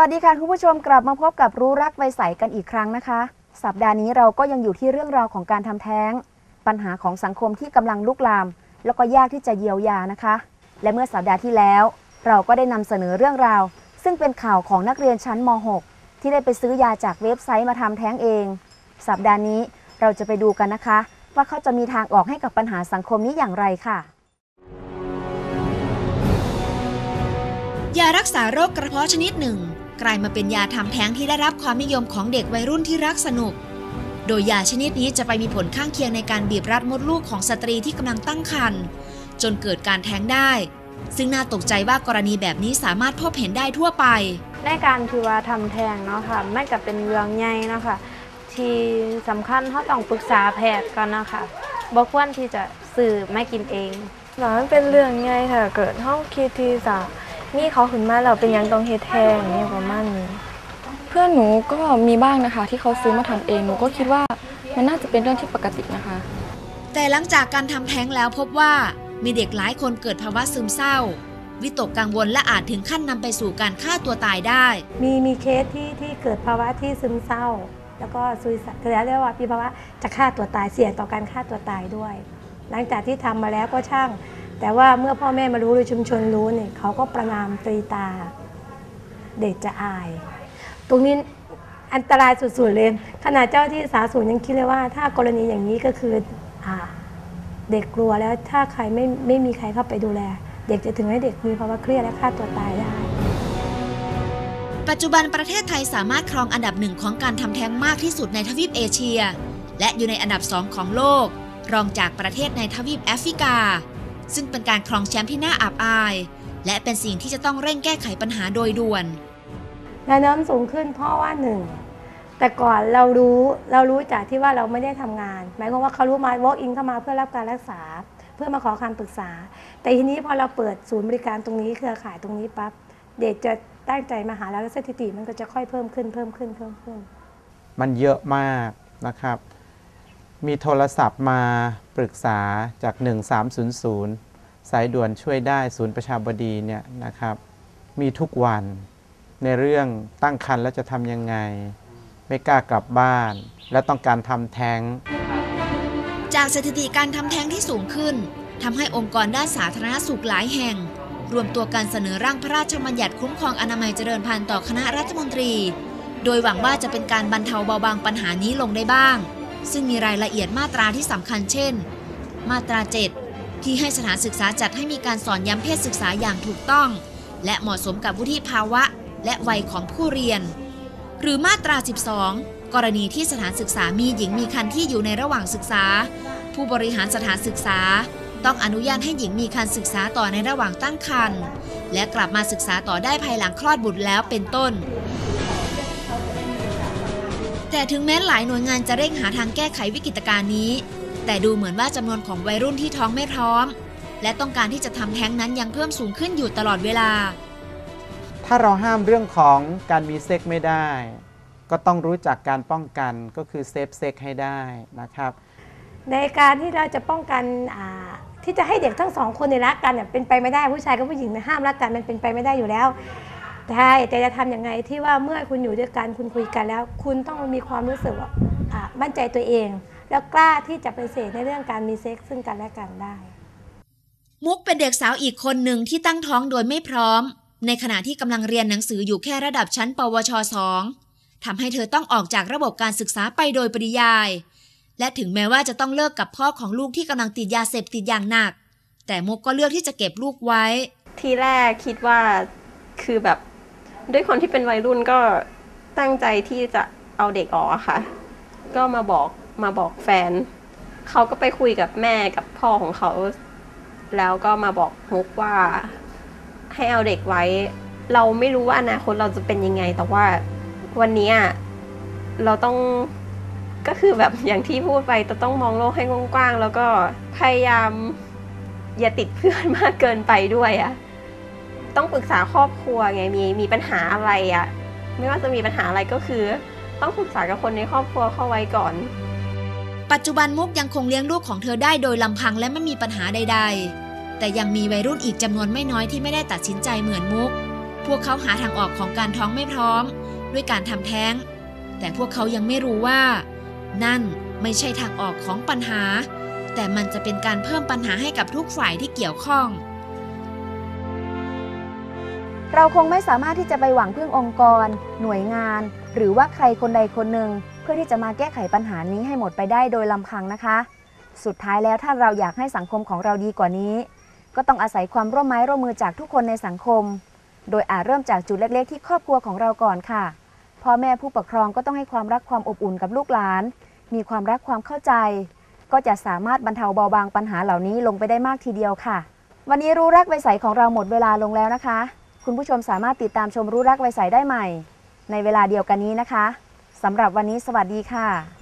สวัสดีค่ะคุณผู้ชมกลับมาพบกับรู้รักใบใสกันอีกครั้งนะคะ สัปดาห์นี้เราก็ยังอยู่ที่เรื่องราวของการทำแท้ง ปัญหาของสังคมที่กำลังลุกลาม แล้วก็ยากที่จะเยียวยานะคะ และเมื่อสัปดาห์ที่แล้ว เราก็ได้นำเสนอเรื่องราว ซึ่งเป็นข่าวของนักเรียนชั้นม .6 ที่ได้ไปซื้อยาจากเว็บไซต์มาทำแท้งเอง สัปดาห์นี้เราจะไปดูกันนะคะ ว่าเขาจะมีทางออกให้กับปัญหาสังคมนี้อย่างไรค่ะยารักษาโรคกระเพาะชนิดหนึ่ง กลายมาเป็นยาทำแท้งที่ได้รับความนิยมของเด็กวัยรุ่นที่รักสนุก โดยยาชนิดนี้จะไปมีผลข้างเคียงในการบีบรัดมดลูกของสตรีที่กำลังตั้งครรภ์จนเกิดการแท้งได้ ซึ่งน่าตกใจว่ากรณีแบบนี้สามารถพบเห็นได้ทั่วไป ในการที่ว่าทำแท้งเนาะค่ะไม่กับเป็นเรื่องใหญ่เนาะค่ะที่สำคัญเขาต้องปรึกษาแพทย์ก่อนเนาะค่ะบ่ควรที่จะสื่อไม่กินเองหลังมันเป็นเรื่องใหญ่ถ้าเกิดเฮาคิดที่จะ มีเขาขึ้นมาแล้วเป็นหยังต้องเฮ็ดแทงนี่ประมาณนี้เพื่อนหนูก็มีบ้างนะคะ ที่เขาซื้อมาทำเองหนูก็คิดว่ามันน่าจะเป็นเรื่องที่ปกตินะคะ แต่หลังจากการทำแท้งแล้วพบว่ามีเด็กหลายคนเกิดภาวะซึมเศร้า วิตกกังวลและอาจถึงขั้นนำไปสู่การฆ่าตัวตายได้ มีมีเคสที่ที่เกิดภาวะที่ซึมเศร้า แล้วก็ซุยสัเรียกว่ามีภาวะจะฆ่าตัวตายเสี่ยงต่อการฆ่าตัวตายด้วย หลังจากที่ทำมาแล้วก็ช่าง แต่ว่าเมื่อพ่อแม่มารู้หรือชุมชนรู้เนี่ยเขาก็ประนามตรีตาเด็กจะอาย ตรงนี้อันตรายสุดๆเลยขนาดเจ้าที่สาธารณสุขยังคิดเลยว่า ถ้ากรณีอย่างนี้ก็คืออเด็กกลัวแล้วถ้าใครไม่ไม่มีใครเข้าไปดูแล เด็กจะถึงให้เด็กมีภาวะเครียดและฆ่าตัวตายได้ปัจจุบันประเทศไทยสามารถครองอันดับหนึ่งของการทำแท้งมากที่สุดในทวีปเอเชีย และอยู่ในอันดับสองของโลก รองจากประเทศในทวีปแอฟริกา ซึ่งเป็นการครองแชมป์ที่น่าอับอาย และเป็นสิ่งที่จะต้องเร่งแก้ไขปัญหาโดยด่วนแนวโน้มสูงขึ้นเพราะว่าหนึ่งแต่ก่อนเรารู้เรารู้จากที่ว่าเราไม่ได้ทำงาน หมายความว่าเขารู้มา walk in เข้ามาเพื่อรับการรักษา เพื่อมาขอคำปรึกษา แต่ทีนี้พอเราเปิดศูนย์บริการตรงนี้เครือข่ายตรงนี้ปั๊บเด็กจะตั้งใจมาหาเราแล้วสถิติมันก็จะค่อยเพิ่มขึ้นเพิ่มขึ้นเพิ่มขึ้น มันเยอะมากนะครับ มีโทรศัพท์มาปรึกษาจาก 1300 สายด่วนช่วยได้ศูนย์ประชาบดีเนี่ยนะครับ มีทุกวันในเรื่องตั้งครรภ์แล้วจะทำยังไง ไม่กล้ากลับบ้าน และต้องการทำแท้ง จากสถิติการทำแท้งที่สูงขึ้นทำให้องค์กรด้านสาธารณสุขหลายแห่ง รวมตัวกันเสนอร่างพระราชบัญญัติคุ้มครองอนามัยเจริญพันธุ์ต่อคณะรัฐมนตรี โดยหวังว่าจะเป็นการบรรเทาเบาบางปัญหานี้ลงได้บ้าง ซึ่งมีรายละเอียดมาตราที่สำคัญเช่น มาตรา 7 ที่ให้สถานศึกษาจัดให้มีการสอนย้ำเพศศึกษาอย่างถูกต้อง และเหมาะสมกับวุฒิภาวะ และวัยของผู้เรียน หรือมาตรา 12 กรณีที่สถานศึกษามีหญิงมีคันที่อยู่ในระหว่างศึกษา ผู้บริหารสถานศึกษา ต้องอนุญาตให้หญิงมีคันศึกษาต่อในระหว่างตั้งครรภ์และกลับมาศึกษาต่อได้ภายหลังคลอดบุตรแล้วเป็นต้น แต่ถึงแม้หลายหน่วยงานจะเร่งหาทางแก้ไขวิกฤตการณ์นี้ แต่ดูเหมือนว่าจำนวนของวัยรุ่นที่ท้องไม่พร้อม และต้องการที่จะทำแท้งนั้นยังเพิ่มสูงขึ้นอยู่ตลอดเวลา ถ้าเราห้ามเรื่องของการมีเซ็กไม่ได้ ก็ต้องรู้จักการป้องกันก็คือเซฟเซ็กให้ได้นะครับ ในการที่เราจะป้องกันอ่าที่จะให้เด็กทั้งสองคนเนี่ยรักกันเนี่ยเป็นไปไม่ได้ผู้ชายกับผู้หญิงเนี่ยห้ามรักกันมันเป็นไปไม่ได้อยู่แล้ว ใช่แต่จะทำยังไงที่ว่าเมื่อคุณอยู่ด้วยกันคุณคุยกันแล้ว คุณต้องมีความรู้สึกว่าอ่ามั่นใจตัวเอง แล้วกล้าที่จะปฏิเสธในเรื่องการมีเซ็กซ์ซึ่งกันและกันได้ มุกเป็นเด็กสาวอีกคนหนึ่งที่ตั้งท้องโดยไม่พร้อม ในขณะที่กำลังเรียนหนังสืออยู่แค่ระดับชั้น ปวช2ทำให้เธอต้องออกจากระบบการศึกษาไปโดยปริยาย และถึงแม้ว่าจะต้องเลิกกับพ่อของลูกที่กำลังติดยาเสพติดอย่างหนัก แต่มุกก็เลือกที่จะเก็บลูกไว้ ทีแรกคิดว่าคือแบบ ด้วยคนที่เป็นวัยรุ่นก็ตั้งใจที่จะเอาเด็กออกอะค่ะ ก็มาบอกมาบอกแฟน เขาก็ไปคุยกับแม่กับพ่อของเขา แล้วก็มาบอกมุกว่า ให้เอาเด็กไว้ เราไม่รู้ว่าอนาคตเราจะเป็นยังไง แต่ว่าวันนี้เราต้องก็คือแบบอย่างที่พูดไปเราต้องมองโลกให้กว้างๆแล้วก็พยายามอย่าติดเพื่อนมากเกินไปด้วยอะ ต้องปรึกษาครอบครัวไงมีมีปัญหาอะไรอะไม่ว่าจะมีปัญหาอะไรก็คือ ต้องปรึกษากับคนในครอบครัวเข้าไว้ก่อน ปัจจุบันมุกยังคงเลี้ยงลูกของเธอได้โดยลำพังและไม่มีปัญหาใด ๆ แต่ยังมีวัยรุ่นอีกจำนวนไม่น้อยที่ไม่ได้ตัดสินใจเหมือนมุกพพวกเขาหาทางออกของการท้องไม่พร้อม ด้วยการทำแท้ง แต่พวกเขายังไม่รู้ว่า นั่นไม่ใช่ทางออกของปัญหา แต่มันจะเป็นการเพิ่มปัญหาให้กับทุกฝ่ายที่เกี่ยวข้อง เราคงไม่สามารถที่จะไปหวังพึ่งองค์กร หน่วยงาน หรือว่าใครคนใดคนหนึ่ง เพื่อที่จะมาแก้ไขปัญหานี้ให้หมดไปได้โดยลำพังนะคะ สุดท้ายแล้วถ้าเราอยากให้สังคมของเราดีกว่านี้ ก็ต้องอาศัยความร่วมไม้ร่วมมือจากทุกคนในสังคม โดยอาจเริ่มจากจุดเล็ก ๆ ที่ครอบครัวของเราก่อนค่ะพ่อแม่ผู้ปกครองก็ต้องให้ความรักความอบอุ่นกับลูกหลาน มีความรักความเข้าใจ ก็จะสามารถบรรเทาเบาบางปัญหาเหล่านี้ลงไปได้มากทีเดียวค่ะ วันนี้รู้รักไวใสของเราหมดเวลาลงแล้วนะคะ คุณผู้ชมสามารถติดตามชมรู้รักไวใสได้ใหม่ ในเวลาเดียวกันนี้นะคะสำหรับวันนี้สวัสดีค่ะ